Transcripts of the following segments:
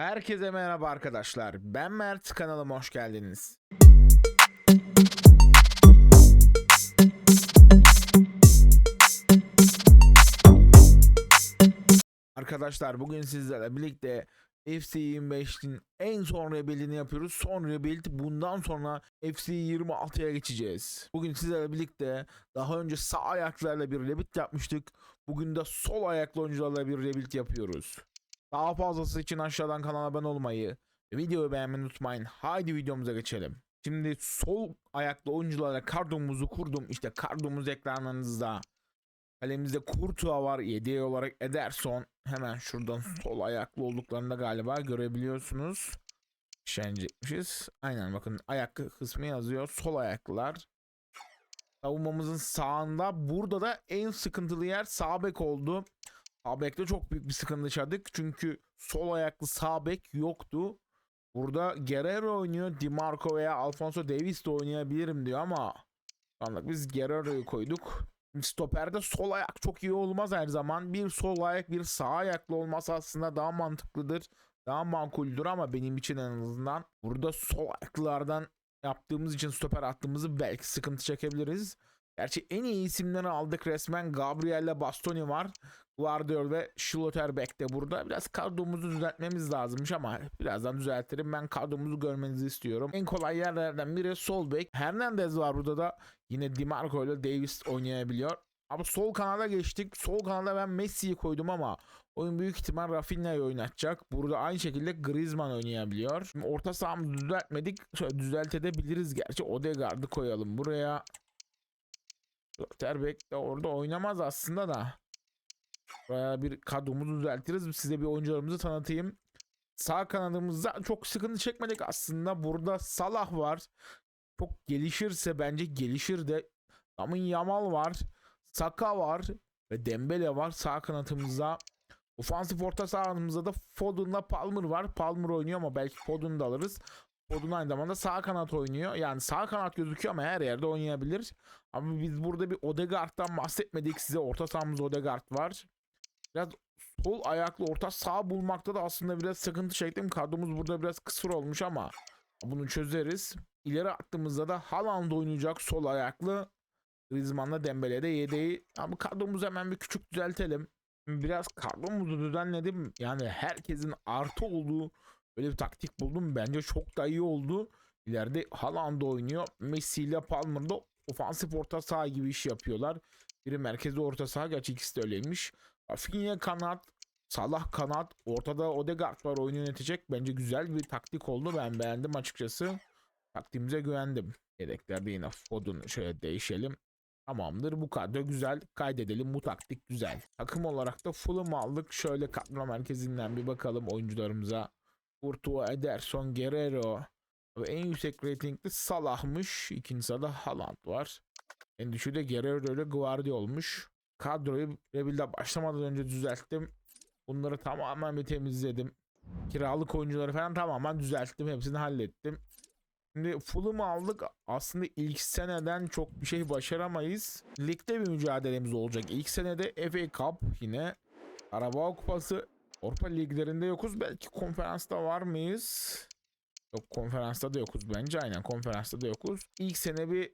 Herkese merhaba arkadaşlar. Ben Mert kanalıma hoş geldiniz. Arkadaşlar bugün sizlerle birlikte FC25'in en son rebuild'ini yapıyoruz. Son rebuild bundan sonra FC26'ya geçeceğiz. Bugün sizlerle birlikte daha önce sağ ayaklarla bir rebuild yapmıştık. Bugün de sol ayaklı oyuncularla bir rebuild yapıyoruz. Daha fazlası için aşağıdan kanala abone olmayı videoyu beğenmeyi unutmayın. Haydi videomuza geçelim. Şimdi sol ayaklı oyunculara kardomuzu kurdum. İşte kardomuz ekranlarınızda. Kalemizde Kurtuğa var. Yedeği olarak Ederson. Hemen şuradan sol ayaklı olduklarını da galiba görebiliyorsunuz. Şenecekmişiz. Aynen bakın ayak kısmı yazıyor. Sol ayaklılar. Savunmamızın sağında. Burada da en sıkıntılı yer sağ bek oldu. Sağ bekte çok büyük bir sıkıntı yaşadık. Çünkü sol ayaklı sağ bek yoktu. Burada Guerrero oynuyor. Dimarco veya Alfonso Davis de oynayabilirim diyor ama anlık biz Guerrero'yu koyduk. Stoperde sol ayak çok iyi olmaz her zaman. Bir sol ayak bir sağ ayaklı olması aslında daha mantıklıdır. Daha makuldür ama benim için en azından burada sol ayaklılardan yaptığımız için stoper attığımızı belki sıkıntı çekebiliriz. Gerçi en iyi isimleri aldık resmen. Gabriel'le Bastoni var. Guardiol ve Schlotterbeck de burada. Biraz kadromuzu düzeltmemiz lazımmış ama birazdan düzeltirim. Ben kadromuzu görmenizi istiyorum. En kolay yerlerden biri sol bek. Hernandez var burada da. Yine Dimarco ile Davis oynayabiliyor. Ama sol kanada geçtik. Sol kanada ben Messi'yi koydum ama oyun büyük ihtimal Rafinha'yı oynatacak. Burada aynı şekilde Griezmann oynayabiliyor. Şimdi orta sahamızı düzeltmedik. Şöyle düzeltebiliriz gerçi. Odegaard'ı koyalım buraya. Schlotterbeck de orada oynamaz aslında da. Buraya bir kadromuzu düzeltiriz. Size bir oyuncularımızı tanıtayım. Sağ kanadımızda çok sıkıntı çekmedik aslında. Burada Salah var. Çok gelişirse bence gelişir de. Lamin Yamal var. Saka var. Ve Dembele var sağ kanatımızda. Ofansif orta sahamızda da Foden'la Palmer var. Palmer oynuyor ama belki Foden'u da alırız. Foden aynı zamanda sağ kanat oynuyor. Yani sağ kanat gözüküyor ama her yerde oynayabilir. Ama biz burada bir Odegaard'dan bahsetmedik size. Orta sahamızda Odegaard var. Biraz sol ayaklı orta sağ bulmakta da aslında biraz sıkıntı çektim. Kadromuz burada biraz kısır olmuş ama bunu çözeriz. İleri attığımızda da Haaland oynayacak sol ayaklı. Griezmann'la Dembele'de yedeği. Ama kadromuzu hemen bir küçük düzeltelim. Biraz kadromuzu düzenledim. Yani herkesin artı olduğu böyle bir taktik buldum. Bence çok da iyi oldu. İleride Haaland oynuyor. Messi ile Palmer da ofansif orta saha gibi iş yapıyorlar. Biri merkezde orta saha. Gerçi ikisi de öyleymiş. Rafinha kanat, Salah kanat, ortada Odegaard var oyunu yönetecek. Bence güzel bir taktik oldu. Ben beğendim açıkçası. Taktiğimize güvendim. Yedeklerde yine Foden şöyle değişelim. Tamamdır bu kadro güzel. Kaydedelim bu taktik güzel. Takım olarak da Fulham aldık. Şöyle kadro merkezinden bir bakalım oyuncularımıza. Courtois, Ederson, Guerrero. Ve en yüksek ratingli Salah'mış. İkinci sırada Haaland var. En düşüğü de Guerrero ile Guardiola olmuş kadroyu rebuild'e başlamadan önce düzelttim. Bunları tamamen bir temizledim. Kiralık oyuncuları falan tamamen düzelttim. Hepsini hallettim. Şimdi Fulham'ı aldık. Aslında ilk seneden çok bir şey başaramayız. Ligde bir mücadelemiz olacak. İlk senede FA Cup yine. Araba Kupası. Avrupa liglerinde yokuz. Belki konferansta var mıyız? Yok konferansta da yokuz bence. Aynen konferansta da yokuz. İlk sene bir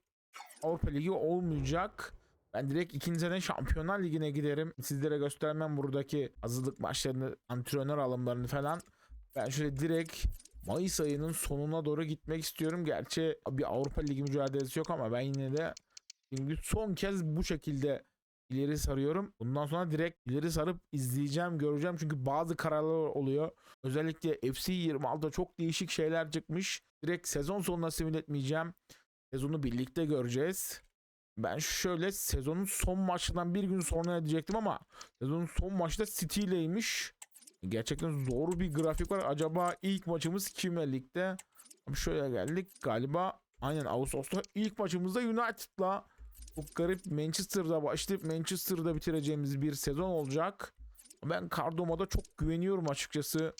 Avrupa Ligi olmayacak. Ben direkt ikinci sene Şampiyonlar Ligi'ne giderim. Sizlere göstermem buradaki hazırlık maçlarını, antrenör alımlarını falan. Ben şöyle direkt Mayıs ayının sonuna doğru gitmek istiyorum. Gerçi bir Avrupa Ligi mücadelesi yok ama ben yine de şimdi son kez bu şekilde ileri sarıyorum. Bundan sonra direkt ileri sarıp izleyeceğim, göreceğim. Çünkü bazı kararlar oluyor. Özellikle FC 26'da çok değişik şeyler çıkmış. Direkt sezon sonuna simüle etmeyeceğim. Sezonu birlikte göreceğiz. Ben şöyle sezonun son maçından bir gün sonra diyecektim ama sezonun son maçta City ileymiş. Gerçekten zor bir grafik var. Acaba ilk maçımız kime ligde? Şöyle geldik. Galiba aynen Ağustos'ta ilk maçımızda United'la bu garip Manchester'da başlayıp Manchester'da bitireceğimiz bir sezon olacak. Ben Cardomo'da çok güveniyorum açıkçası.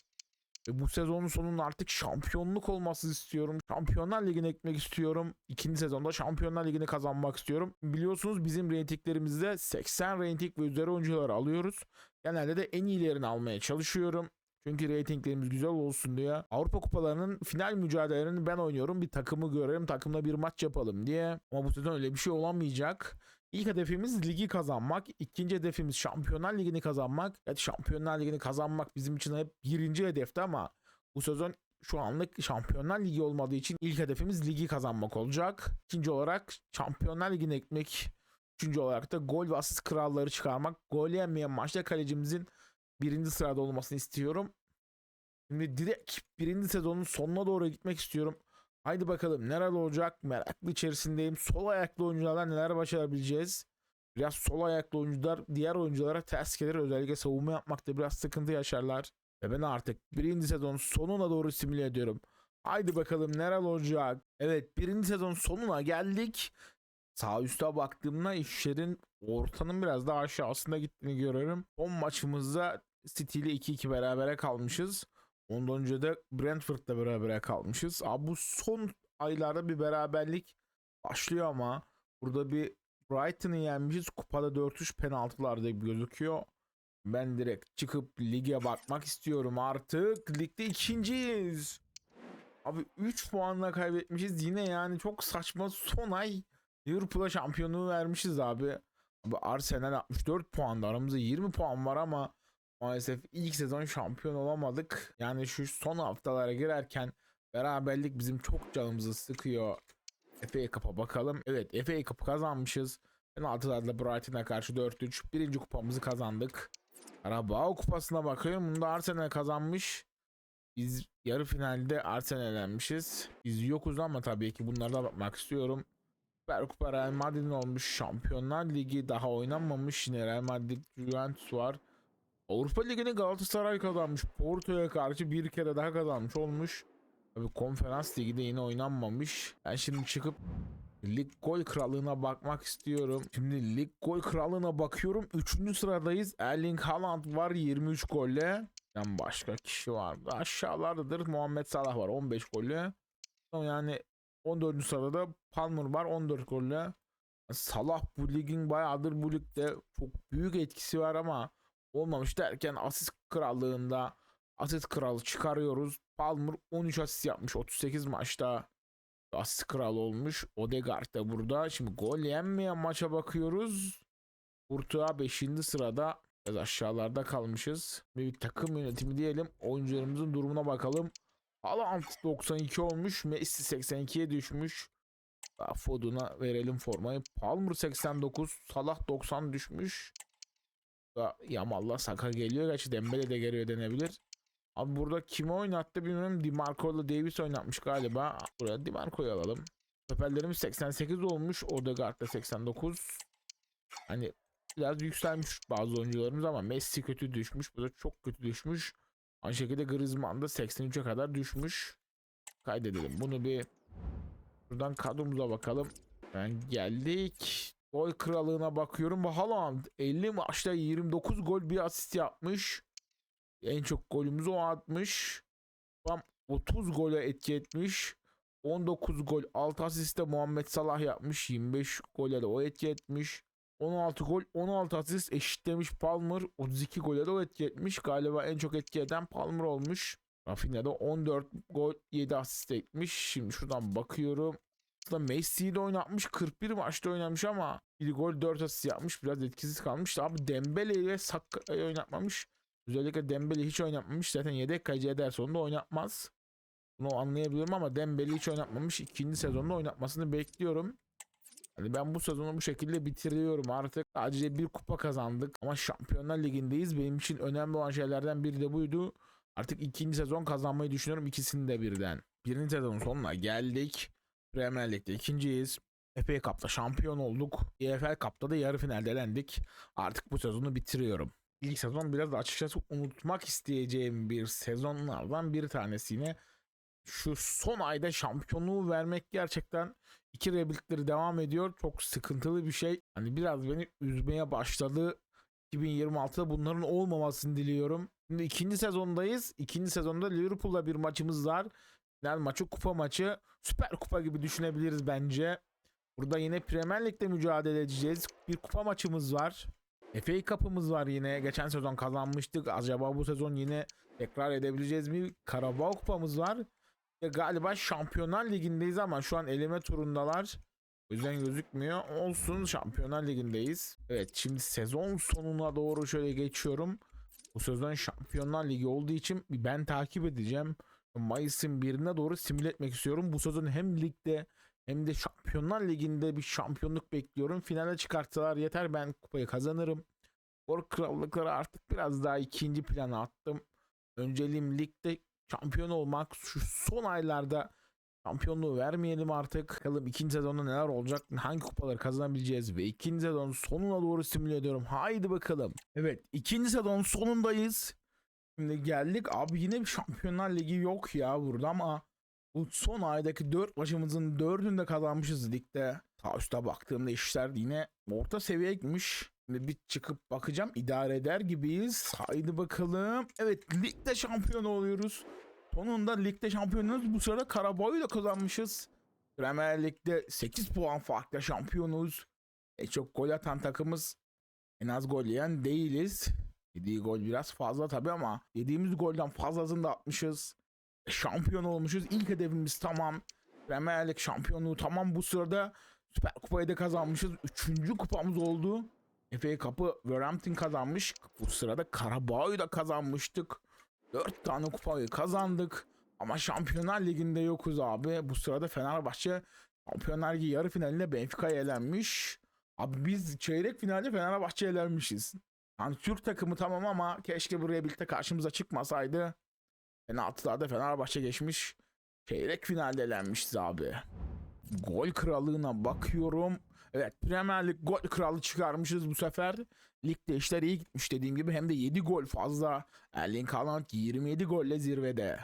Bu sezonun sonunda artık şampiyonluk olması istiyorum. Şampiyonlar Ligi'ne gitmek istiyorum. İkinci sezonda Şampiyonlar Ligi'ni kazanmak istiyorum. Biliyorsunuz bizim reytinglerimizde 80 reyting ve üzeri oyuncuları alıyoruz. Genelde de en iyilerini almaya çalışıyorum. Çünkü reytinglerimiz güzel olsun diye. Avrupa kupalarının final mücadelelerini ben oynuyorum. Bir takımı görelim, takımla bir maç yapalım diye. Ama bu sezon öyle bir şey olamayacak. İlk hedefimiz ligi kazanmak. İkinci hedefimiz Şampiyonlar Ligi'ni kazanmak. Evet Şampiyonlar Ligi'ni kazanmak bizim için hep birinci hedefti ama bu sezon şu anlık Şampiyonlar Ligi olmadığı için ilk hedefimiz ligi kazanmak olacak. İkinci olarak Şampiyonlar Ligi'ne gitmek. Üçüncü olarak da gol ve asist kralları çıkarmak. Gol yemeyen maçta kalecimizin birinci sırada olmasını istiyorum. Şimdi direkt birinci sezonun sonuna doğru gitmek istiyorum. Haydi bakalım neler olacak meraklı içerisindeyim. Sol ayaklı oyunculardan neler başarabileceğiz? Biraz sol ayaklı oyuncular diğer oyunculara ters gelir. Özellikle savunma yapmakta biraz sıkıntı yaşarlar. Ve ben artık birinci sezonun sonuna doğru simüle ediyorum. Haydi bakalım neler olacak. Evet birinci sezon sonuna geldik. Sağ üste baktığımda işlerin ortanın biraz daha aşağısında gittiğini görüyorum. Son maçımızda City ile 2-2 berabere kalmışız. Ondan önce de Brentford'la berabere kalmışız. Abi bu son aylarda bir beraberlik başlıyor ama burada bir Brighton'ı yenmişiz. Kupada 4-3 penaltılarda gözüküyor. Ben direkt çıkıp lige bakmak istiyorum artık. Ligde ikinciyiz. Abi 3 puanla kaybetmişiz. Yine yani çok saçma son ay Liverpool'a şampiyonluğu vermişiz abi. Abi Arsenal 64 puanda aramızda 20 puan var ama maalesef ilk sezon şampiyon olamadık. Yani şu son haftalara girerken beraberlik bizim çok canımızı sıkıyor. FA Cup'a bakalım. Evet FA Cup'ı kazanmışız. Penaltılarla Brighton'a karşı 4-3. Birinci kupamızı kazandık. Karabağ kupasına bakıyorum. Bunda Arsenal kazanmış. Biz yarı finalde Arsenal elenmişiz. Biz yokuz ama tabii ki bunlara da bakmak istiyorum. Süper Kupa Real Madrid'in olmuş. Şampiyonlar Ligi daha oynanmamış. Yine Real Madrid Juventus var. Avrupa Ligi'ni Galatasaray kazanmış. Porto'ya karşı bir kere daha kazanmış olmuş. Tabii konferans ligi de yine oynanmamış. Ben şimdi çıkıp lig gol krallığına bakmak istiyorum. Şimdi lig gol krallığına bakıyorum. Üçüncü sıradayız. Erling Haaland var 23 golle. Yani başka kişi var mı? Aşağılardadır. Muhammed Salah var 15 golle. Yani 14. sırada Palmer var 14 golle. Salah bu ligin bayağıdır bu ligde çok büyük etkisi var ama olmamış derken asist krallığında asist kralı çıkarıyoruz. Palmer 13 asist yapmış 38 maçta. Asist kralı olmuş. Odegaard da burada. Şimdi gol yenmeyen maça bakıyoruz. Kurtuğa 5. sırada. Biraz aşağılarda kalmışız. Bir takım yönetimi diyelim. Oyuncularımızın durumuna bakalım. Haaland 92 olmuş. Messi 82'ye düşmüş. Daha Foden'a verelim formayı. Palmer 89. Salah 90 düşmüş. Da Yamal'la Saka geliyor. Gerçi Dembele de geliyor denebilir. Abi burada kimi oynattı bilmiyorum. Dimarco ile Davis oynatmış galiba. Buraya Dimarco'yu alalım. Stoperlerimiz 88 olmuş. Odegaard da 89. Hani biraz yükselmiş bazı oyuncularımız ama Messi kötü düşmüş. Bu da çok kötü düşmüş. Aynı şekilde Griezmann da 83'e kadar düşmüş. Kaydedelim. Bunu bir buradan kadromuza bakalım. Ben geldik. Gol krallığına bakıyorum. Bu Haaland 50 maçta 29 gol bir asist yapmış. En çok golümüzü o atmış. Tam 30 gole etki etmiş. 19 gol 6 asiste Muhammed Salah yapmış. 25 gole de o etki etmiş. 16 gol 16 asist eşitlemiş Palmer. 32 gole de o etki etmiş. Galiba en çok etki eden Palmer olmuş. Rafinha da 14 gol 7 asist etmiş. Şimdi şuradan bakıyorum. Aslında Messi'yi de oynatmış. 41 maçta oynamış ama bir gol 4 asist yapmış. Biraz etkisiz kalmış. Abi Dembele ile Sakka'yı oynatmamış. Özellikle Dembele hiç oynatmamış. Zaten yedek kaleci Ederson da oynatmaz. Bunu anlayabiliyorum ama Dembele hiç oynatmamış. İkinci sezonda oynatmasını bekliyorum. Hani ben bu sezonu bu şekilde bitiriyorum artık. Sadece bir kupa kazandık ama Şampiyonlar Ligi'ndeyiz. Benim için önemli olan şeylerden biri de buydu. Artık ikinci sezon kazanmayı düşünüyorum ikisini de birden. Birinci sezonun sonuna geldik. Premier Lig'de ikinciyiz. FA Cup'ta şampiyon olduk. EFL Cup'ta da yarı finalde elendik. Artık bu sezonu bitiriyorum. İlk sezon biraz da açıkçası unutmak isteyeceğim bir sezonlardan bir tanesi. Şu son ayda şampiyonluğu vermek gerçekten iki rebuildleri devam ediyor. Çok sıkıntılı bir şey. Hani biraz beni üzmeye başladı. 2026'da bunların olmamasını diliyorum. Şimdi ikinci sezondayız. İkinci sezonda Liverpool'la bir maçımız var. Final maçı kupa maçı. Süper kupa gibi düşünebiliriz bence. Burada yine Premier Lig'de mücadele edeceğiz. Bir kupa maçımız var. FA Cup'ımız var yine. Geçen sezon kazanmıştık. Acaba bu sezon yine tekrar edebileceğiz mi? Karabağ kupamız var. Ve galiba Şampiyonlar Ligi'ndeyiz ama şu an eleme turundalar. O yüzden gözükmüyor. Olsun Şampiyonlar Ligi'ndeyiz. Evet şimdi sezon sonuna doğru şöyle geçiyorum. Bu sezon Şampiyonlar Ligi olduğu için ben takip edeceğim. Mayıs'ın birine doğru simüle etmek istiyorum. Bu sezon hem ligde hem de Şampiyonlar Ligi'nde bir şampiyonluk bekliyorum. Finale çıkartsalar yeter ben kupayı kazanırım. Or krallıkları artık biraz daha ikinci plana attım. Önceliğim ligde şampiyon olmak. Şu son aylarda şampiyonluğu vermeyelim artık. Bakalım ikinci sezonda neler olacak? Hangi kupaları kazanabileceğiz? Ve ikinci sezon sonuna doğru simüle ediyorum. Haydi bakalım. Evet ikinci sezon sonundayız. Şimdi geldik. Abi yine bir Şampiyonlar Ligi yok ya burada ama bu son aydaki 4 maçımızın 4'ünü de kazanmışız ligde. Ta üstte baktığımda işler yine orta seviye gitmiş. Şimdi bir çıkıp bakacağım idare eder gibiyiz. Haydi bakalım. Evet ligde şampiyon oluyoruz. Sonunda ligde şampiyonuz. Bu sırada Karabağ'ı da kazanmışız. Premier Lig'de 8 puan farkla şampiyonuz. En çok gol atan takımız en az gol yiyen değiliz. Yediği gol biraz fazla tabii ama yediğimiz golden fazlasını da atmışız. Şampiyon olmuşuz. İlk hedefimiz tamam. Premier Lig şampiyonluğu tamam. Bu sırada Süper Kupayı da kazanmışız. Üçüncü kupamız oldu. FA Cup'ı Wolverhampton kazanmış. Bu sırada Karabağ'ı da kazanmıştık. Dört tane kupayı kazandık. Ama Şampiyonlar Ligi'nde yokuz abi. Bu sırada Fenerbahçe Şampiyonlar Ligi yarı finalinde Benfica'ya elenmiş. Abi biz çeyrek finalde Fenerbahçe'ye elenmişiz. Yani Türk takımı tamam ama keşke buraya birlikte karşımıza çıkmasaydı. Penaltılarda Fenerbahçe geçmiş. Çeyrek finalde elenmişiz abi. Gol krallığına bakıyorum. Evet Premier Lig gol kralı çıkarmışız bu sefer. Ligde işler iyi gitmiş dediğim gibi hem de 7 gol fazla. Erling Haaland 27 golle zirvede.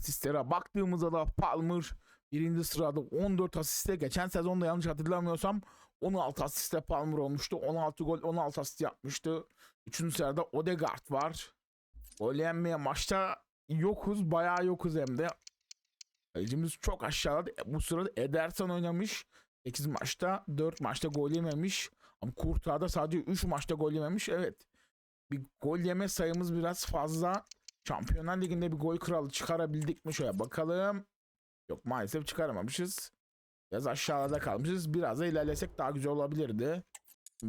Asistlere baktığımızda da Palmer birinci sırada 14 asiste. Geçen sezonda yanlış hatırlamıyorsam 16 asiste Palmer olmuştu. 16 gol 16 asist yapmıştı. Üçüncü sırada Odegaard var. Gol yenmeye maçta yokuz. Bayağı yokuz hem de. Kalecimiz çok aşağıda. Bu sırada Ederson oynamış. 8 maçta 4 maçta gol yememiş. Ama Kurtağ'da sadece 3 maçta gol yememiş. Evet. Bir gol yeme sayımız biraz fazla. Şampiyonlar Ligi'nde bir gol kralı çıkarabildik mi? Şöyle bakalım. Yok maalesef çıkaramamışız. Biraz aşağıda kalmışız. Biraz da ilerlesek daha güzel olabilirdi.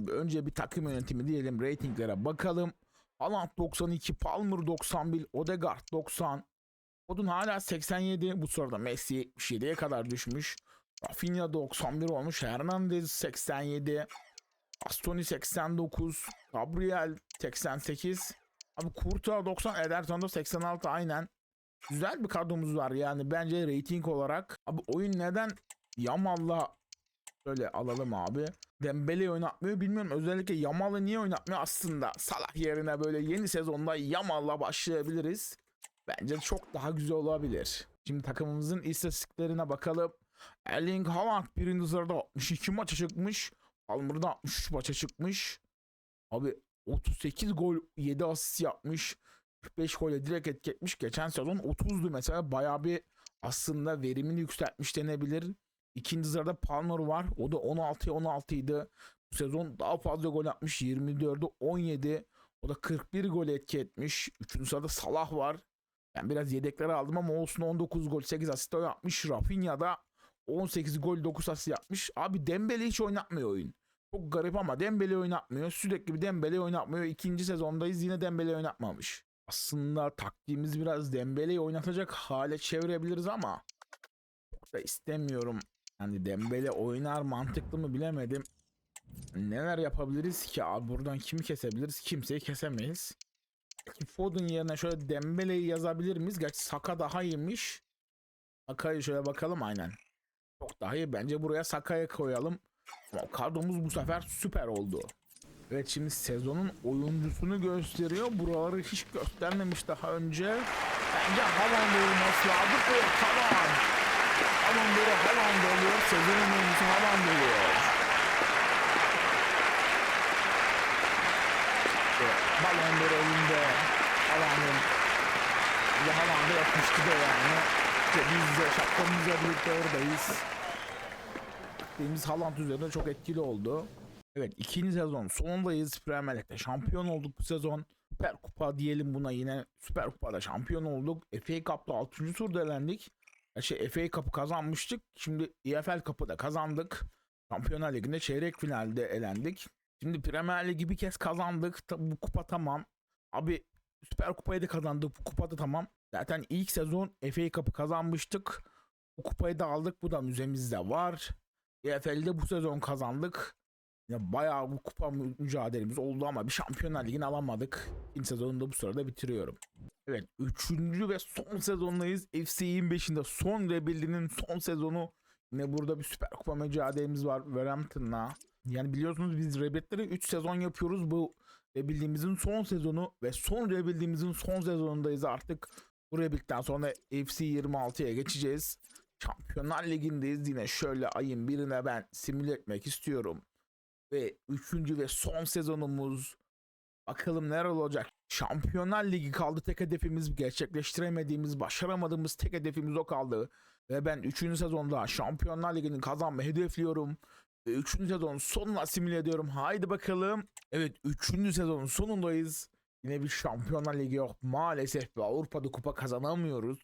Önce bir takım yönetimi diyelim. Ratinglere bakalım. Haaland 92, Palmer 91, Odegaard 90. Odun hala 87. Bu sırada Messi 77'ye kadar düşmüş. Rafinha 91 olmuş. Hernandez 87. Astoni 89. Gabriel 88. Abi Kurta 90. Ederson da 86 aynen. Güzel bir kadromuz var yani bence rating olarak. Abi oyun neden Yamal'la Şöyle alalım abi. Dembele'yi oynatmıyor bilmiyorum. Özellikle Yamal'ı niye oynatmıyor aslında. Salah yerine böyle yeni sezonda Yamal'la başlayabiliriz. Bence çok daha güzel olabilir. Şimdi takımımızın istatistiklerine bakalım. Erling Haaland birinci sırada 62 maça çıkmış. Palmer da 63 maça çıkmış. Abi 38 gol 7 asist yapmış. 45 gole direkt etki etmiş. Geçen sezon 30'du mesela. Bayağı bir aslında verimini yükseltmiş denebilir. İkinci sırada Palmer var. O da 16'ya 16 idi. Bu sezon daha fazla gol atmış. 24'de 17. O da 41 gol etki etmiş. Üçüncü sırada Salah var. Ben biraz yedekleri aldım ama olsun 19 gol 8 asist yapmış. Rafinha da 18 gol 9 asist yapmış. Abi Dembele hiç oynatmıyor oyun. Çok garip ama Dembele oynatmıyor. Sürekli bir Dembele oynatmıyor. İkinci sezondayız yine Dembele oynatmamış. Aslında taktiğimiz biraz Dembele'yi oynatacak hale çevirebiliriz ama çok da istemiyorum. Yani Dembele oynar mantıklı mı bilemedim. Neler yapabiliriz ki abi buradan kimi kesebiliriz? Kimseyi kesemeyiz. Foden yerine şöyle Dembele'yi yazabilir miyiz? Gerçi Saka daha iyiymiş. Saka'yı şöyle bakalım aynen. Çok daha iyi. Bence buraya Saka'yı koyalım. Ama kadromuz bu sefer süper oldu. Evet şimdi sezonun oyuncusunu gösteriyor. Buraları hiç göstermemiş daha önce. Bence Haaland olması lazım. Evet tamam. Haaland oluyor. Sezonun oyuncusu Haaland oluyor. D'Or elinde. Haaland'ın ve Haaland'ı yapmıştı da yani. İşte biz de şapkamızla birlikte oradayız. Taktiğimiz Haaland üzerinde çok etkili oldu. Evet ikinci sezon sonundayız. Premier Lig'de şampiyon olduk bu sezon. Süper kupa diyelim buna yine Süper Kupa'da şampiyon olduk. FA Cup'ta 6. turda elendik. Şey, FA Cup'ı kazanmıştık. Şimdi EFL Cup'ı da kazandık. Şampiyonlar Ligi'nde çeyrek finalde elendik. Şimdi Premier Ligi bir kez kazandık. Bu kupa tamam. Abi Süper Kupayı da kazandık. Bu kupa da tamam. Zaten ilk sezon FA Cup'ı kazanmıştık. Bu kupayı da aldık. Bu da müzemizde var. EFL'de bu sezon kazandık. Yine bayağı bu kupa mü- mücadelemiz oldu ama bir Şampiyonlar Ligi'ni alamadık. İkinci sezonunu da bu sırada bitiriyorum. Evet 3. ve son sezondayız. FC 25'inde son rebuild'inin son sezonu. Yine burada bir Süper Kupa mücadelemiz var Wolverhampton'la. Yani biliyorsunuz biz rebuild'leri 3 sezon yapıyoruz. Bu rebuild'imizin son sezonu ve son rebuild'imizin son sezonundayız artık. Bu rebuild'den sonra FC 26'ya geçeceğiz. Şampiyonlar Ligi'ndeyiz. Yine şöyle ayın birine ben simüle etmek istiyorum. Ve üçüncü ve son sezonumuz. Bakalım neler olacak. Şampiyonlar Ligi kaldı tek hedefimiz. Gerçekleştiremediğimiz, başaramadığımız tek hedefimiz o kaldı. Ve ben 3. sezonda Şampiyonlar Ligi'ni kazanmayı hedefliyorum. Ve 3. sezon sonuna simüle ediyorum. Haydi bakalım. Evet 3. sezonun sonundayız. Yine bir Şampiyonlar Ligi yok. Maalesef bir Avrupa'da kupa kazanamıyoruz.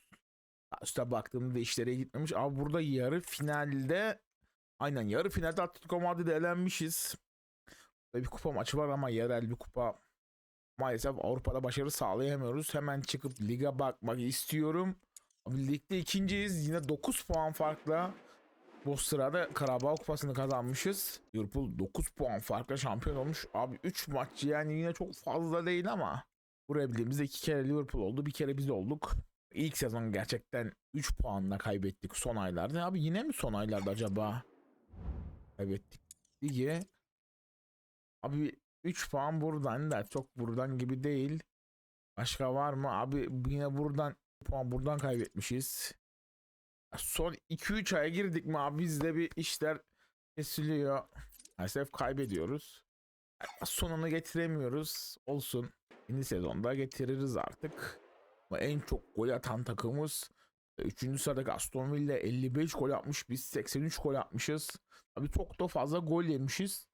Üste baktığımda işlere gitmemiş. Ama burada yarı finalde aynen yarı finalde Atletico Madrid'e elenmişiz. Burada bir kupa maçı var ama yerel bir kupa. Maalesef Avrupa'da başarı sağlayamıyoruz. Hemen çıkıp liga bakmak istiyorum. Abi ligde ikinciyiz. Yine 9 puan farkla. Bu sırada Karabağ Kupası'nı kazanmışız. Liverpool 9 puan farkla şampiyon olmuş. Abi 3 maç yani yine çok fazla değil ama. Buraya bildiğimizde 2 kere Liverpool oldu. Bir kere biz olduk. İlk sezon gerçekten 3 puanla kaybettik son aylarda. Abi yine mi son aylarda acaba? Kaybettik. Ligi. Abi 3 puan buradan da çok buradan gibi değil. Başka var mı? Abi yine buradan puan buradan kaybetmişiz. Son 2-3 aya girdik mi abi bizde bir işler kesiliyor. Maalesef kaybediyoruz. Sonunu getiremiyoruz. Olsun. Yeni sezonda getiririz artık. Ama en çok gol atan takımız 3. sıradaki Aston Villa 55 gol atmış. Biz 83 gol atmışız. Abi çok da fazla gol yemişiz.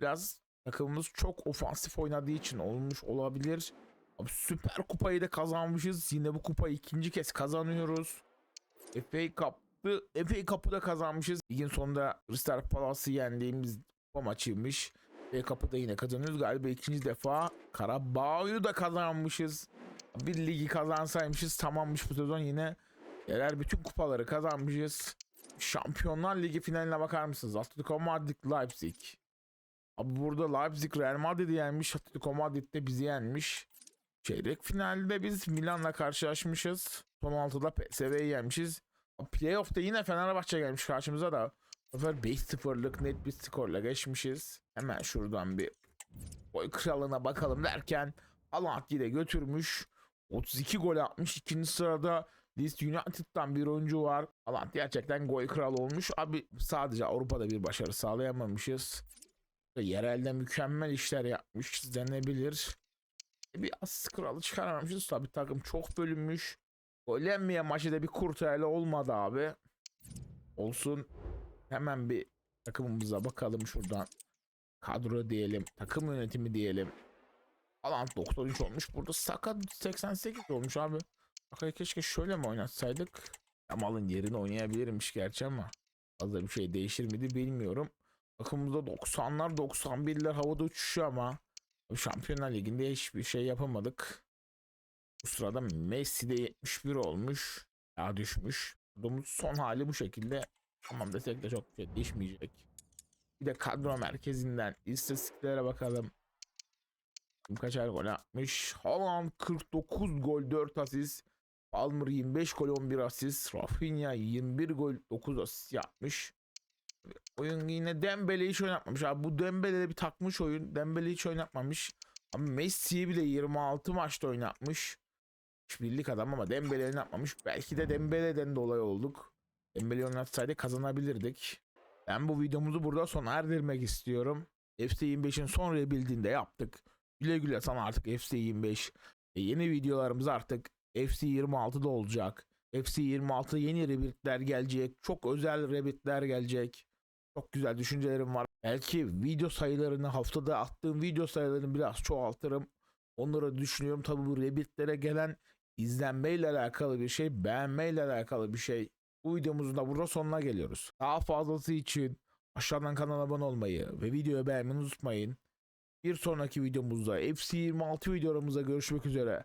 Biraz takımımız çok ofansif oynadığı için olmuş olabilir. Abi Süper Kupayı da kazanmışız. Yine bu kupayı ikinci kez kazanıyoruz. FA Cup'ı FA Cup'ı da kazanmışız. Ligin sonunda Crystal Palace'ı yendiğimiz kupa maçıymış. FA Cup'ı da yine kazanıyoruz. Galiba ikinci defa Karabağ'ı da kazanmışız. Bir ligi kazansaymışız tamammış bu sezon yine. Yerel bütün kupaları kazanmışız. Şampiyonlar Ligi finaline bakar mısınız? Atletico Madrid Leipzig. Abi burada Leipzig Real Madrid'i yenmiş. Atletico Madrid de bizi yenmiş. Çeyrek finalde biz Milan'la karşılaşmışız. Son 6'da PSV'yi yenmişiz. Playoff'ta yine Fenerbahçe gelmiş karşımıza da. Bu sefer 5-0'lık net bir skorla geçmişiz. Hemen şuradan bir boy kralına bakalım derken Alant'i de götürmüş. 32 gol atmış. İkinci sırada Leeds United'dan bir oyuncu var. Alant gerçekten gol kralı olmuş. Abi sadece Avrupa'da bir başarı sağlayamamışız. Yerelde mükemmel işler yapmış denebilir. Bir asist kralı çıkaramamışız. Tabi takım çok bölünmüş. Gol yenmeyen maçı da bir kurtarıyla olmadı abi. Olsun. Hemen bir takımımıza bakalım şuradan. Kadro diyelim. Takım yönetimi diyelim. Alan 93 olmuş. Burada Saka 88 olmuş abi. Saka'yı keşke şöyle mi oynatsaydık? Yamal'ın yerine oynayabilirmiş gerçi ama fazla bir şey değişir miydi bilmiyorum. Takımımızda 90'lar 91'ler havada uçuşuyor ama Şampiyonlar Ligi'nde hiçbir şey yapamadık. Bu sırada Messi de 71 olmuş. Ya düşmüş. Adamın son hali bu şekilde. Tamam desek de çok bir şey değişmeyecek. Bir de kadro merkezinden istatistiklere bakalım. Kim kaçar gol atmış? Haaland 49 gol 4 asist. Palmer 25 gol 11 asist. Rafinha 21 gol 9 asist yapmış. Oyun yine Dembele hiç oynatmamış. Abi bu Dembele de bir takmış oyun. Dembele hiç oynatmamış. Ama Messi'yi bile 26 maçta oynatmış. Birlik adam ama Dembele oynatmamış. Belki de Dembele'den dolayı olduk. Dembele oynatsaydı kazanabilirdik. Ben bu videomuzu burada sona erdirmek istiyorum. FC 25'in son rebuild'inde yaptık. Güle güle sana artık FC 25. E, yeni videolarımız artık FC 26'da olacak. FC 26 yeni rebuild'ler gelecek. Çok özel rebuild'ler gelecek. Çok güzel düşüncelerim var. Belki video sayılarını haftada attığım video sayılarını biraz çoğaltırım. Onları düşünüyorum. Tabi bu Rabbit'lere gelen izlenmeyle alakalı bir şey, beğenmeyle alakalı bir şey. Bu videomuzun da burada sonuna geliyoruz. Daha fazlası için aşağıdan kanala abone olmayı ve videoyu beğenmeyi unutmayın. Bir sonraki videomuzda FC26 videolarımızda görüşmek üzere.